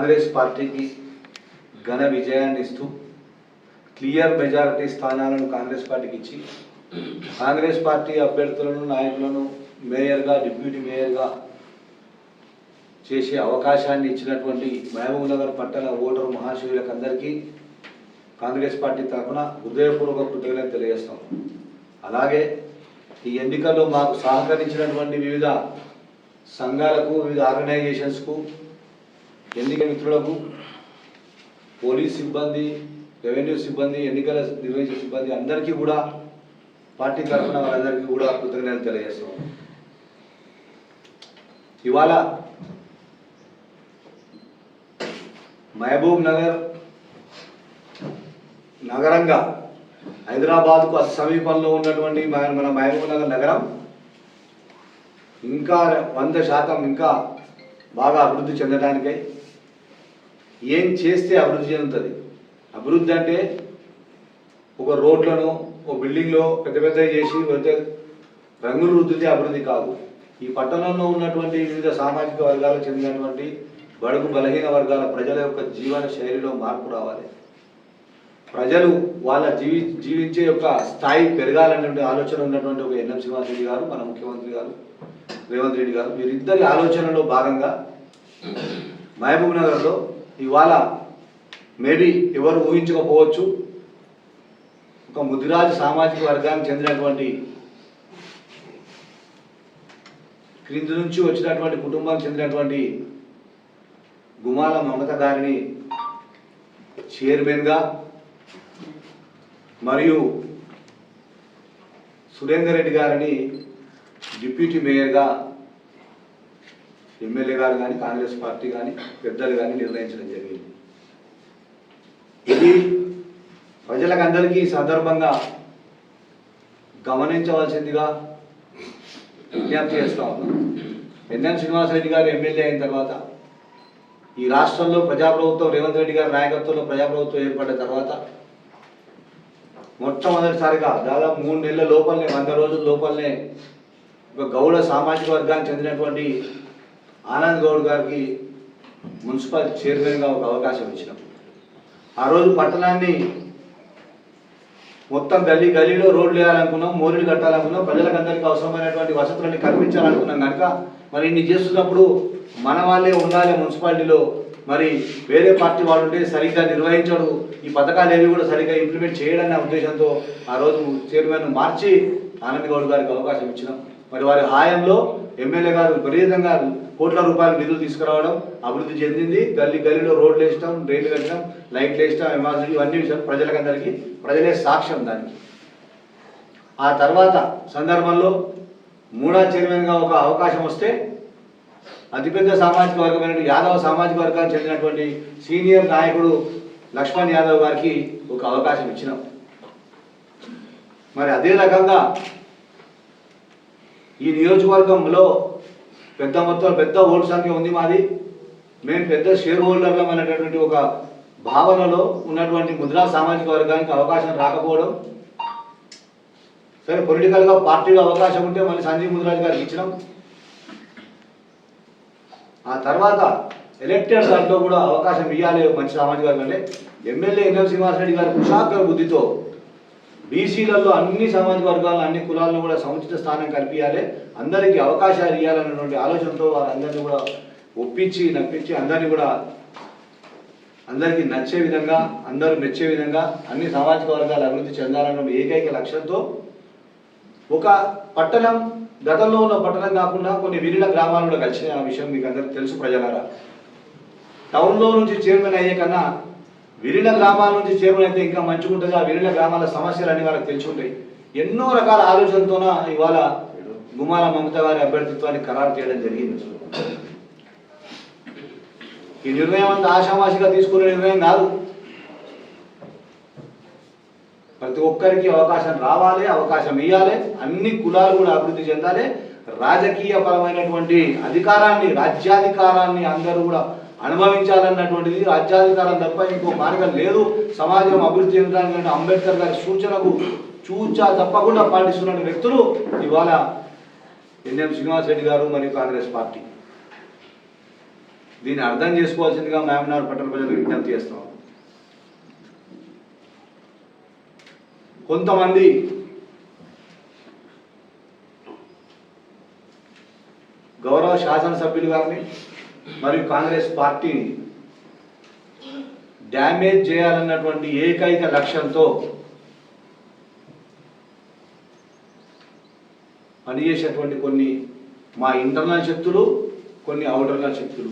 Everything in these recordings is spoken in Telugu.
కాంగ్రెస్ పార్టీకి ఘన విజయాన్ని ఇస్తూ క్లియర్ మెజారిటీ స్థానాలను కాంగ్రెస్ పార్టీకి ఇచ్చి కాంగ్రెస్ పార్టీ అభ్యర్థులను నాయకులను మేయర్గా డిప్యూటీ మేయర్గా చేసే అవకాశాన్ని ఇచ్చినటువంటి మహబూబ్నగర్ పట్టణ ఓటరు మహాశివులకు అందరికీ కాంగ్రెస్ పార్టీ తరఫున హృదయపూర్వక కృతజ్ఞత తెలియజేస్తాం. అలాగే ఈ ఎన్నికల్లో మాకు సహకరించినటువంటి వివిధ సంఘాలకు వివిధ ఆర్గనైజేషన్స్కు ఎన్నిక మిత్రులకు? పోలీస్ సిబ్బంది రెవెన్యూ సిబ్బంది ఎన్నికల నిర్వహించే సిబ్బంది అందరికీ కూడా పార్టీ తరఫున వారందరికీ కూడా కృతజ్ఞతలు తెలియజేస్తాం ఇవాళ మహబూబ్ నగర్ నగరంగా హైదరాబాద్కు సమీపంలో ఉన్నటువంటి మన మన మహబూబ్ నగర్ నగరం ఇంకా వంద శాతం ఇంకా బాగా అభివృద్ధి చెందడానికై ఏం చేస్తే అభివృద్ధి చెందుతుంది? అభివృద్ధి అంటే ఒక రోడ్లను ఒక బిల్డింగ్లో పెద్ద పెద్దగా చేసి పెద్ద రంగులు రుద్దితే అభివృద్ధి కాదు. ఈ పట్టణంలో ఉన్నటువంటి వివిధ సామాజిక వర్గాలకు చెందినటువంటి బడుగు బలహీన వర్గాల ప్రజల యొక్క జీవన శైలిలో మార్పు రావాలి. ప్రజలు వాళ్ళ జీవి జీవించే యొక్క స్థాయి పెరగాలనేటువంటి ఆలోచన ఉన్నటువంటి ఒక ఎన్ఎం శ్రీనివాసరెడ్డి గారు మన ముఖ్యమంత్రి గారు రేవంత్ రెడ్డి గారు వీరిద్దరి ఆలోచనలో భాగంగా మహబూబ్ నగర్లో ఇవాళ మేబీ ఎవరు ఊహించకపోవచ్చు ఒక ముదిరాజు సామాజిక వర్గానికి చెందినటువంటి క్రింది నుంచి వచ్చినటువంటి కుటుంబానికి చెందినటువంటి గుమాల మమత గారిని చైర్మన్గా మరియు సురేందర్ రెడ్డి గారిని డిప్యూటీ మేయర్గా ఎమ్మెల్యే గారు కానీ కాంగ్రెస్ పార్టీ కానీ పెద్దలు కానీ నిర్ణయించడం జరిగింది. ఇది ప్రజలకందరికీ ఈ సందర్భంగా గమనించవలసిందిగా విజ్ఞప్తి చేస్తా ఉన్నాం. ఎన్ఎన్ శ్రీనివాసరెడ్డి గారు ఎమ్మెల్యే అయిన తర్వాత ఈ రాష్ట్రంలో ప్రజాప్రభుత్వం రేవంత్ రెడ్డి గారి నాయకత్వంలో ప్రజాప్రభుత్వం ఏర్పడిన తర్వాత మొట్టమొదటిసారిగా దాదాపు మూడు నెలల లోపలనే వంద రోజుల లోపలనే ఒక గౌడ సామాజిక వర్గానికి చెందినటువంటి ఆనంద్ గౌడ్ గారికి మున్సిపల్ చైర్మన్గా ఒక అవకాశం ఇచ్చినాం. ఆ రోజు పట్టణాన్ని మొత్తం గల్లీ గల్లీలో రోడ్లు వేయాలనుకున్నాం మోరీలు కట్టాలనుకున్నాం ప్రజలకు అందరికీ అవసరమైనటువంటి వసతులన్నీ కల్పించాలనుకున్నాం కనుక మరి ఇన్ని చేస్తున్నప్పుడు మన వాళ్ళే ఉండాలి మున్సిపాలిటీలో. మరి వేరే పార్టీ వాళ్ళు ఉంటే సరిగ్గా నిర్వహించడు. ఈ పథకాలు ఏవి కూడా సరిగ్గా ఇంప్లిమెంట్ చేయడనే ఉద్దేశంతో ఆ రోజు చైర్మన్ మార్చి ఆనంద్ గౌడ్ గారికి అవకాశం ఇచ్చినాం. మరి వారి హాయంలో ఎమ్మెల్యే గారు విపరీతంగా కోట్ల రూపాయల నిధులు తీసుకురావడం అభివృద్ధి చెందింది. గల్లీ గల్లీలో రోడ్లు వేసినాం డ్రైన్లు కట్టడం లైట్లు వేస్తాం ఎమర్జెన్సీ ఇవన్నీ విషయాలు ప్రజలకందరికీ. ప్రజలే సాక్ష్యం దానికి. ఆ తర్వాత సందర్భంలో మూడా చైర్మన్గా ఒక అవకాశం వస్తే అతిపెద్ద సామాజిక వర్గమైన యాదవ సామాజిక వర్గానికి చెందినటువంటి సీనియర్ నాయకుడు లక్ష్మణ్ యాదవ్ గారికి ఒక అవకాశం ఇచ్చినాం. మరి అదే రకంగా ఈ నియోజకవర్గంలో పెద్ద మొత్తం పెద్ద ఓటు సంఖ్య ఉంది మాది. మేము పెద్ద షేర్ హోల్డర్లం అనేటటువంటి ఒక భావనలో ఉన్నటువంటి ముద్రా సామాజిక వర్గానికి అవకాశం రాకపోవడం సరే పొలిటికల్గా పార్టీలో అవకాశం ఉంటే మళ్ళీ సంజీవ్ ముద్రాజ్ గారికి ఇచ్చినాం. ఆ తర్వాత ఎలక్టెడ్ దాంట్లో కూడా అవకాశం ఇవ్వాలి మంచి సామాజిక వర్గం అంటే ఎమ్మెల్యే ఎన్ఎం శ్రీనివాసరెడ్డి గారి కుషాగ్ర బుద్ధితో బీసీలలో అన్ని సామాజిక వర్గాలను అన్ని కులాలను కూడా సముచిత స్థానం కల్పించాలి. అందరికీ అవకాశాలు ఇవ్వాలన్నటువంటి ఆలోచనతో వారందరినీ కూడా ఒప్పించి నప్పించి అందరినీ కూడా అందరికీ నచ్చే విధంగా అందరూ మెచ్చే విధంగా అన్ని సామాజిక వర్గాలు అభివృద్ధి చెందాలన్న ఏకైక లక్ష్యంతో ఒక పట్టణం గతంలో ఉన్న పట్టణం కాకుండా కొన్ని విలీన గ్రామాలు కూడా కలిసిన ఆ విషయం మీకు అందరికీ తెలుసు ప్రజలారా. టౌన్లో నుంచి చైర్మన్ అయ్యే కన్నా విలీన గ్రామాల నుంచి చైర్మన్ ఇంకా మంచిగా ఉంటుంది. ఆ విలీన గ్రామాల సమస్యలు అన్ని వాళ్ళకి తెలిసి ఉంటాయి ఎన్నో రకాల ఆలోచనతోన ఇవాళ గుమాల మమత గారి అభ్యర్థిత్వాన్ని ఖరారు చేయడం జరిగింది. ఈ నిర్ణయం అంత ఆషామాషిగా తీసుకునే నిర్ణయం కాదు. ప్రతి ఒక్కరికి అవకాశం రావాలి అవకాశం ఇవ్వాలి అన్ని కులాలు కూడా అభివృద్ధి చెందాలి. రాజకీయ పరమైనటువంటి అధికారాన్ని రాజ్యాధికారాన్ని అందరూ కూడా అనుభవించాలన్నటువంటిది రాజ్యాధికారం తప్ప ఇంకో మార్గం లేదు. సమాజం అభివృద్ధి చెందడానికి అంబేద్కర్ గారి సూచనకు చూచా తప్పకుండా పాటిస్తున్న వ్యక్తులు ఇవాళ ఎన్ఎం శ్రీనివాసరెడ్డి గారు మరియు కాంగ్రెస్ పార్టీ. దీన్ని అర్థం చేసుకోవాల్సిందిగా మహబూబ్నగర్ పట్టణ ప్రజలకు విజ్ఞప్తి చేస్తాం కొంతమంది గౌరవ శాసనసభ్యులు గారిని మరియు కాంగ్రెస్ పార్టీని డ్యామేజ్ చేయాలన్నటువంటి ఏకైక లక్ష్యంతో పనిచేసేటువంటి కొన్ని మా ఇంటర్నల్ శక్తులు కొన్ని అవుటర్నల్ శక్తులు.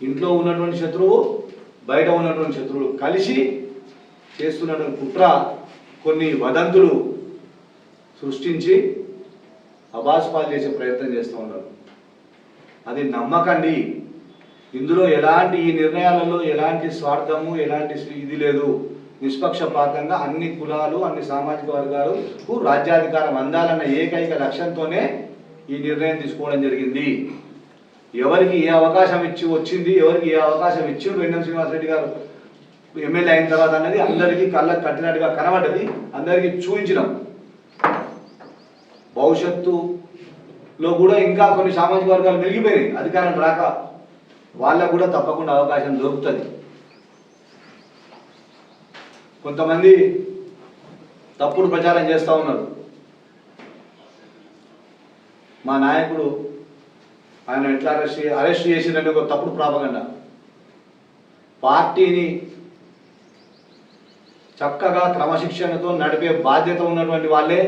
ఇంట్లో ఉన్నటువంటి శత్రువు బయట ఉన్నటువంటి శత్రువులు కలిసి చేస్తున్నటువంటి కుట్ర కొన్ని వదంతులు సృష్టించి అబాస్పాలు చేసే ప్రయత్నం చేస్తూ ఉన్నారు. అది నమ్మకండి. ఇందులో ఎలాంటి ఈ నిర్ణయాలలో ఎలాంటి స్వార్థము ఎలాంటి ఇది లేదు. నిష్పక్షపాతంగా అన్ని కులాలు అన్ని సామాజిక వర్గాలకు రాజ్యాధికారం అందాలన్న ఏకైక లక్ష్యంతోనే ఈ నిర్ణయం తీసుకోవడం జరిగింది. ఎవరికి ఏ అవకాశం ఇచ్చి వచ్చింది ఎవరికి ఏ అవకాశం ఇచ్చిండు ఎన్ఎం శ్రీనివాసరెడ్డి గారు ఎమ్మెల్యే అయిన తర్వాత అన్నది అందరికీ కళ్ళకు కట్టినట్టుగా కనబడ్డది అందరికీ చూపించినాం. లో కూడా ఇంకా కొన్ని సామాజిక వర్గాలు మెలిగిపోయినాయి. అధికారం రాక వాళ్ళకు కూడా తప్పకుండా అవకాశం దొరుకుతుంది. కొంతమంది తప్పుడు ప్రచారం చేస్తూ ఉన్నారు. మా నాయకుడు ఆయన ఎట్లా అరెస్ట్ అరెస్ట్ చేసిందంటే ఒక తప్పుడు ప్రాపగండ. పార్టీని చక్కగా క్రమశిక్షణతో నడిపే బాధ్యత ఉన్నటువంటి వాళ్ళే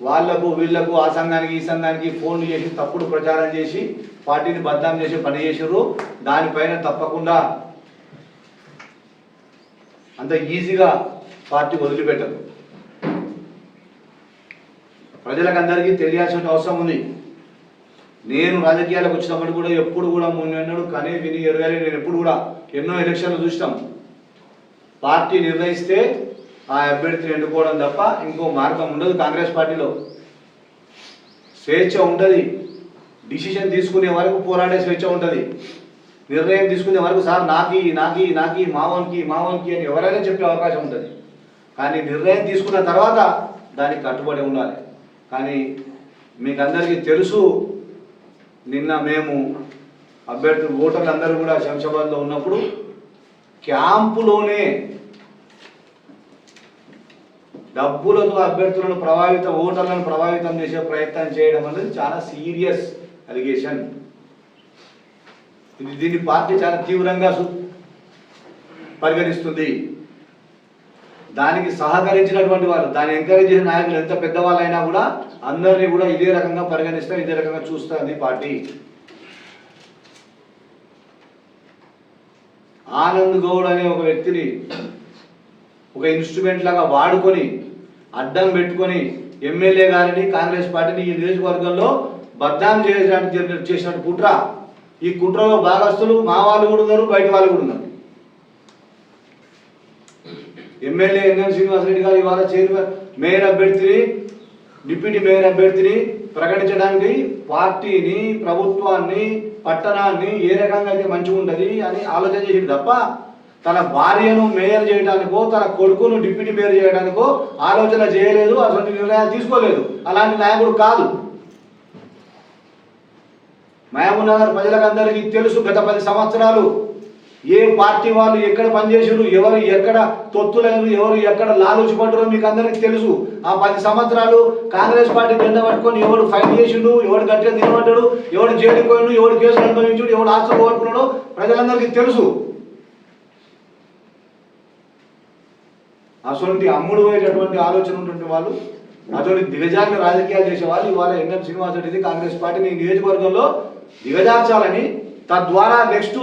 వాళ్ళకు వీళ్ళకు ఆ సంఘానికి ఈ సంఘానికి ఫోన్లు చేసి తప్పుడు ప్రచారం చేసి పార్టీని బద్నాం చేసి పని చేసారు దానిపైన తప్పకుండా అంత ఈజీగా పార్టీ వదిలిపెట్టరు. ప్రజలకు అందరికీ తెలియాల్సిన అవసరం ఉంది. నేను రాజకీయాలకు వచ్చినప్పుడు కూడా ఎప్పుడు కూడా మొన్నెన్నడు కనే విని ఎరగాలి నేను ఎప్పుడు కూడా ఎన్నో ఎలక్షన్లు చూసినాం. పార్టీ నిర్ణయిస్తే ఆ అభ్యర్థిని ఎన్నుకోవడం తప్ప ఇంకో మార్గం ఉండదు కాంగ్రెస్ పార్టీలో. స్వేచ్ఛ ఉంటుంది. డిసిషన్ తీసుకునే వరకు పోరాడే స్వేచ్ఛ ఉంటుంది. నిర్ణయం తీసుకునే వరకు సార్ నాకి నాకి నాకి మావన్కి మావన్కి అని ఎవరైనా చెప్పే అవకాశం ఉంటుంది. కానీ నిర్ణయం తీసుకున్న తర్వాత దానికి కట్టుబడి ఉండాలి. కానీ మీకు అందరికీ తెలుసు నిన్న మేము అభ్యర్థులు ఓటర్లు అందరూ కూడా శంషాబాద్లో ఉన్నప్పుడు క్యాంపులోనే డబ్బులతో అభ్యర్థులను ప్రభావితం ఓటర్లను ప్రభావితం చేసే ప్రయత్నం చేయడం అనేది చాలా సీరియస్ అలిగేషన్. ఇది దీన్ని పార్టీ చాలా తీవ్రంగా పరిగణిస్తుంది. దానికి సహకరించినటువంటి వాళ్ళు దాన్ని ఎంకరేజ్ చేసిన నాయకులు ఎంత పెద్దవాళ్ళైనా కూడా అందరినీ కూడా ఇదే రకంగా పరిగణిస్తారు ఇదే రకంగా చూస్తుంది పార్టీ. ఆనంద్ గౌడ్ అనే ఒక వ్యక్తిని ఒక ఇన్స్ట్రుమెంట్ లాగా వాడుకొని అడ్డం పెట్టుకొని ఎమ్మెల్యే గారిని కాంగ్రెస్ పార్టీని ఈ నియోజకవర్గంలో బద్నాం చేయడానికి చేసినట్టు చేసిన కుట్ర. ఈ కుట్రలో భాగస్తులు మా వాళ్ళు కూడా ఉన్నారు బయట వాళ్ళు కూడా ఉన్నారు. ఎమ్మెల్యే ఎన్ఎం శ్రీనివాసరెడ్డి గారు ఇవాళ చైర్మన్ మేయర్ అభ్యర్థిని డిప్యూటీ మేయర్ అభ్యర్థిని ప్రకటించడానికి పార్టీని ప్రభుత్వాన్ని పట్టణాన్ని ఏ రకంగా అయితే మంచిగా ఉంటుంది అని ఆలోచన చేసింది తప్ప తన భార్యను మేయర్ చేయడానికో తన కొడుకును డిప్యూటీ మేయర్ చేయడానికో ఆలోచన చేయలేదు అటువంటి నిర్ణయాలు తీసుకోలేదు. అలాంటి నాయకుడు కాదు. మహబూబ్నగర్ ప్రజలకందరికీ తెలుసు గత పది సంవత్సరాలు ఏ పార్టీ వాళ్ళు ఎక్కడ పనిచేసారు ఎవరు ఎక్కడ తొత్తులైనరు ఎవరు ఎక్కడ లాలూచి పడ్డారో మీకు అందరికీ తెలుసు. ఆ పది సంవత్సరాలు కాంగ్రెస్ పార్టీ జెండా పట్టుకొని ఎవడు ఫైట్ చేసిండు ఎవడు గట్టిగా నిలబడ్డాడు ఎవడు జైలుకు పోయిండు ఎవడు కేసులు అనుభవించుడు ఎవడు ఆస్తులు కోరుకున్నాడో ప్రజలందరికీ తెలుసు. అటువంటి అమ్ముడు పోయేటటువంటి ఆలోచన ఉన్నటువంటి వాళ్ళు అటువంటి దిగజారిన రాజకీయాలు చేసే వాళ్ళు ఇవాళ ఎన్ఎం శ్రీనివాస్ రెడ్డి కాంగ్రెస్ పార్టీని నియోజకవర్గంలో దిగజార్చాలని తద్వారా నెక్స్ట్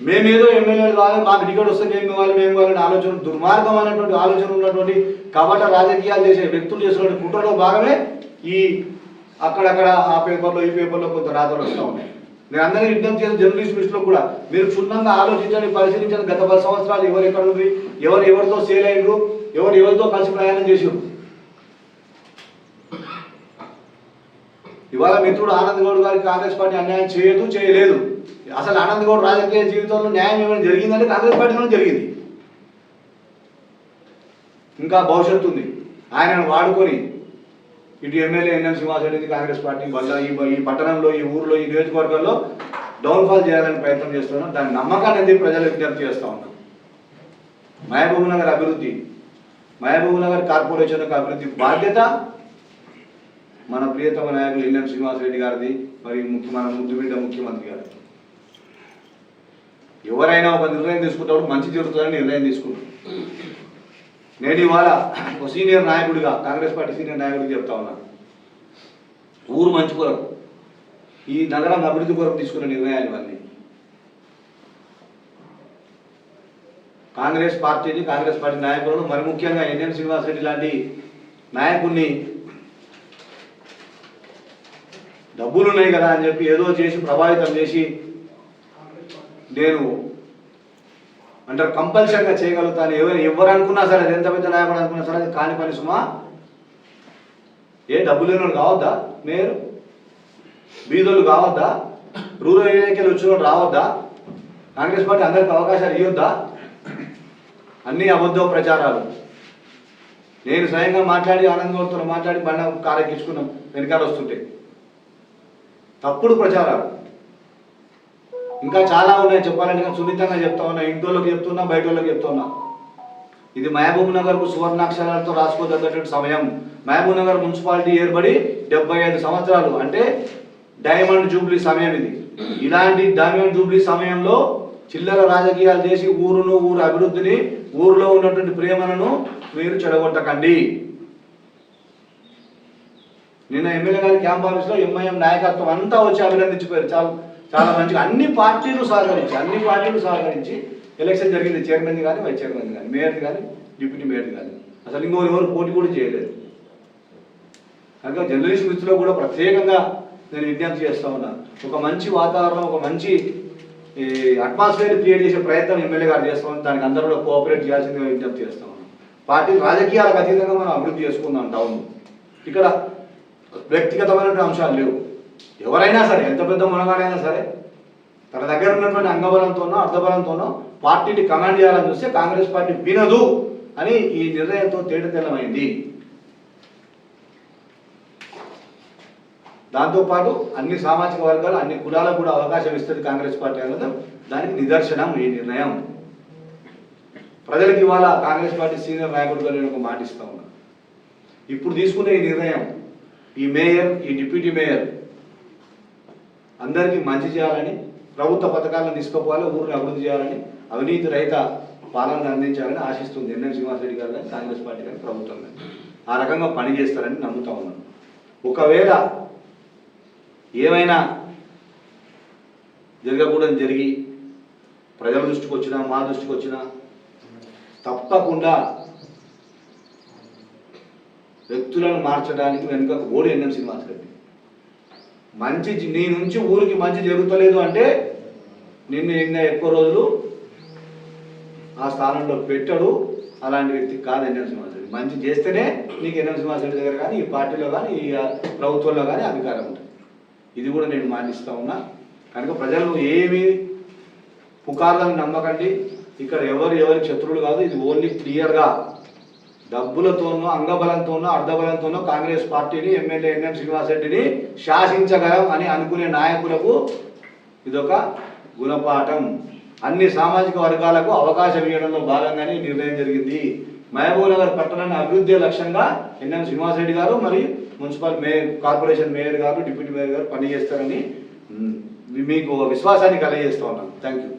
మేమేదో ఎమ్మెల్యేలు కావాలి మాకు టికెట్ వస్తే మేము కావాలి మేము కావాలని ఆలోచన దుర్మార్గం అనేటువంటి ఆలోచన ఉన్నటువంటి కపట రాజకీయాలు చేసే వ్యక్తులు చేసినటువంటి కుట్రలో భాగమే ఈ అక్కడక్కడ ఆ పేపర్లో ఈ పేపర్లో కొంత రాతలు వస్తూ ఉన్నాయి. నేను అందరికీ విజ్ఞప్తి చేసిన జర్నలిస్ట్ మిస్ట్లో కూడా మీరు క్షుణ్ణంగా ఆలోచించండి పరిశీలించండి. గత పది సంవత్సరాలు ఎవరు ఎక్కడ ఉంది? ఎవరు ఎవరితో సేల్ అయ్యారు? ఎవరు ఎవరితో కలిసి ప్రయాణం చేసారు ఇవాళ మిత్రుడు ఆనంద్ గౌడ్ గారికి కాంగ్రెస్ పార్టీ అన్యాయం చేయదు చేయలేదు. అసలు ఆనంద్ గౌడ్ రాజకీయ జీవితంలో న్యాయం ఏమైనా జరిగిందంటే కాంగ్రెస్ పార్టీలోనే జరిగింది. ఇంకా భవిష్యత్తు ఉంది. ఆయనను వాడుకొని ఇటు MLA NM Srinivasa Reddy Congress party వల్ల ఈ ఈ పట్టణంలో ఈ ఊర్లో ఈ నియోజకవర్గంలో డౌన్ఫాల్ చేయాలని ప్రయత్నం చేస్తున్నాం. దాని నమ్మకాన్ని అనేది ప్రజలు విజ్ఞప్తి చేస్తూ ఉన్నాం మహబూబ్ నగర్ అభివృద్ధి మహబూబ్ నగర్ కార్పొరేషన్ యొక్క అభివృద్ధి బాధ్యత మన ప్రియతమ నాయకులు ఎన్ఎం శ్రీనివాసరెడ్డి గారిది మరియు ముఖ్య మన ముద్దుబిడ్డ ముఖ్యమంత్రి గారు ఎవరైనా ఒక నిర్ణయం తీసుకుంటాడు మంచి జరుగుతుందని నిర్ణయం తీసుకుంటారు నేను ఇవాళ ఒక సీనియర్ నాయకుడిగా కాంగ్రెస్ పార్టీ సీనియర్ నాయకుడికి చెప్తా ఉన్నాను ఊరు మంచి కొరకు ఈ నగరం అభివృద్ధి కొరకు తీసుకున్న నిర్ణయాలు ఇవన్నీ. కాంగ్రెస్ పార్టీని కాంగ్రెస్ పార్టీ నాయకులను మరి ముఖ్యంగా ఎన్ఎం శ్రీనివాసరెడ్డి లాంటి నాయకుడిని డబ్బులు ఉన్నాయి కదా అని చెప్పి ఏదో చేసి ప్రభావితం చేసి నేను అంటారు కంపల్సరీగా చేయగలుగుతాను ఎవరు ఎవరు అనుకున్నా సరే అది ఎంత పెద్ద నాయకుడు అనుకున్నా సరే అది కాని పని సుమా. ఏ డబ్బు లేని కావద్దా? మీరు. బీదోళ్ళు కావద్దా? రూరల్ ఏరియాకి వచ్చిన వాళ్ళు రావద్దా? కాంగ్రెస్ పార్టీ అందరికి అవకాశాలు ఇవ్వద్దా అన్నీ అబద్ధ ప్రచారాలు. నేను స్వయంగా మాట్లాడి ఆనందంతో మాట్లాడి బండ కారెక్కించుకున్నాం వెనకాల వస్తుంటే. తప్పుడు ప్రచారాలు. ఇంకా చాలా ఉన్నాయి. చెప్పాలంటే ఇంకా సున్నితంగా చెప్తా ఉన్నా. ఇంటోళ్ళకి చెప్తున్నా బయట వాళ్ళకి చెప్తున్నా. ఇది మహబూబ్ నగర్కు సువర్ణాక్షరాలతో రాసుకోదగ్గటువంటి సమయం. మహబూబ్ నగర్ మున్సిపాలిటీ ఏర్పడి డెబ్బై ఐదు సంవత్సరాలు. అంటే డైమండ్ జూబ్లీ సమయం ఇది. ఇలాంటి డైమండ్ జూబ్లీ సమయంలో చిల్లర రాజకీయాలు చేసి ఊరును ఊరు అభివృద్ధిని ఊరిలో ఉన్నటువంటి ప్రేమలను మీరు చెడగొట్టకండి. నిన్న ఎమ్మెల్యే గారి క్యాంప్ ఆఫీస్లో ఎంఐఎం నాయకత్వం అంతా వచ్చి అభినందించిపోయారు. చాలా. చాలా మంచిగా అన్ని పార్టీలు సహకరించి అన్ని పార్టీలు సహకరించి ఎలక్షన్ జరిగింది చైర్మన్ కానీ వైస్ చైర్మన్ కానీ మేయర్ కానీ డిప్యూటీ మేయర్ కానీ అసలు ఇంకో ఎవరు పోటీ కూడా చేయలేదు. కనుక జర్నలిస్ట్ మిత్రులు కూడా ప్రత్యేకంగా నేను విజ్ఞప్తి చేస్తా ఉన్నాను ఒక మంచి వాతావరణం ఒక మంచి ఈ అట్మాస్ఫియర్ క్రియేట్ చేసే ప్రయత్నం ఎమ్మెల్యే గారు చేస్తా ఉన్నాం. దానికి అందరూ కూడా కోఆపరేట్ చేయాల్సిందిగా విజ్ఞప్తి చేస్తా ఉన్నాం. పార్టీ రాజకీయాలకు అతీతంగా మనం అభివృద్ధి చేసుకుందాం టౌన్ ఇక్కడ వ్యక్తిగతమైనటువంటి అంశాలు లేవు. ఎవరైనా సరే ఎంత పెద్ద మునగాడైనా సరే తన దగ్గర ఉన్నటువంటి అంగబలంతోనో అర్ధబలంతోనో పార్టీని కమాండ్ చేయాలని చూస్తే కాంగ్రెస్ పార్టీ వినదు అని ఈ నిర్ణయంతో తేటతెల్లమైంది. దాంతోపాటు అన్ని సామాజిక వర్గాలు అన్ని కులాలకు కూడా అవకాశం ఇస్తుంది కాంగ్రెస్ పార్టీ అన్నది దానికి నిదర్శనం ఈ నిర్ణయం. ప్రజలకు ఇవాళ కాంగ్రెస్ పార్టీ సీనియర్ నాయకుడిగా నేను ఒక మాట ఇస్తా ఉన్నా. ఇప్పుడు తీసుకునే ఈ నిర్ణయం ఈ మేయర్ ఈ డిప్యూటీ మేయర్ అందరికీ మంచి చేయాలని ప్రభుత్వ పథకాలను తీసుకుపోవాలి ఊరిని అభివృద్ధి చేయాలని అవినీతి రహిత పాలన అందించాలని ఆశిస్తుంది ఎన్ఎం శ్రీనివాసరెడ్డి గారు కానీ కాంగ్రెస్ పార్టీ కానీ ప్రభుత్వం కానీ ఆ రకంగా పని చేస్తారని నమ్ముతా ఉన్నాను ఒకవేళ ఏమైనా జరగకూడదు జరిగి ప్రజల దృష్టికి వచ్చినా మా దృష్టికి వచ్చినా తప్పకుండా వ్యక్తులను మార్చడానికి వెనుక ఓడి ఎన్ఎం శ్రీనివాసరెడ్డి. మంచి నీ నుంచి ఊరికి మంచి జరుగుతలేదు అంటే నిన్ను ఇంకా ఎక్కువ రోజులు ఆ స్థానంలో పెట్టడు. అలాంటి వ్యక్తి కాదు ఎన్ఎం సింహాసరెడ్డి మంచి చేస్తేనే నీకు ఎన్ఎం సింహాసరెడ్డి దగ్గర కానీ ఈ పార్టీలో కానీ ఈ ప్రభుత్వంలో కానీ అధికారం ఉంటుంది. ఇది కూడా నేను మాటిస్తా ఉన్నా. కనుక ప్రజలు ఏమి పుకార్లను నమ్మకండి. ఇక్కడ ఎవరు ఎవరి శత్రువులు కాదు. ఇది ఓన్లీ క్లియర్గా డబ్బులతోనో అంగబలంతోనో అర్ధబలంతోనో కాంగ్రెస్ పార్టీని ఎమ్మెల్యే ఎన్ఎం శ్రీనివాసరెడ్డిని శాసించగలం అని అనుకునే నాయకులకు ఇదొక గుణపాఠం. అన్ని సామాజిక వర్గాలకు అవకాశం ఇవ్వడంలో భాగంగానే నిర్ణయం జరిగింది. మహబూబ్నగర్ పట్టణాన్ని అభివృద్ధి లక్ష్యంగా ఎన్ఎం శ్రీనివాసరెడ్డి గారు మరియు మున్సిపల్ మేయర్ కార్పొరేషన్ మేయర్ గారు డిప్యూటీ మేయర్ గారు పనిచేస్తారని మీకు విశ్వాసాన్ని కలిగజేస్తూ ఉన్నాను థ్యాంక్ యూ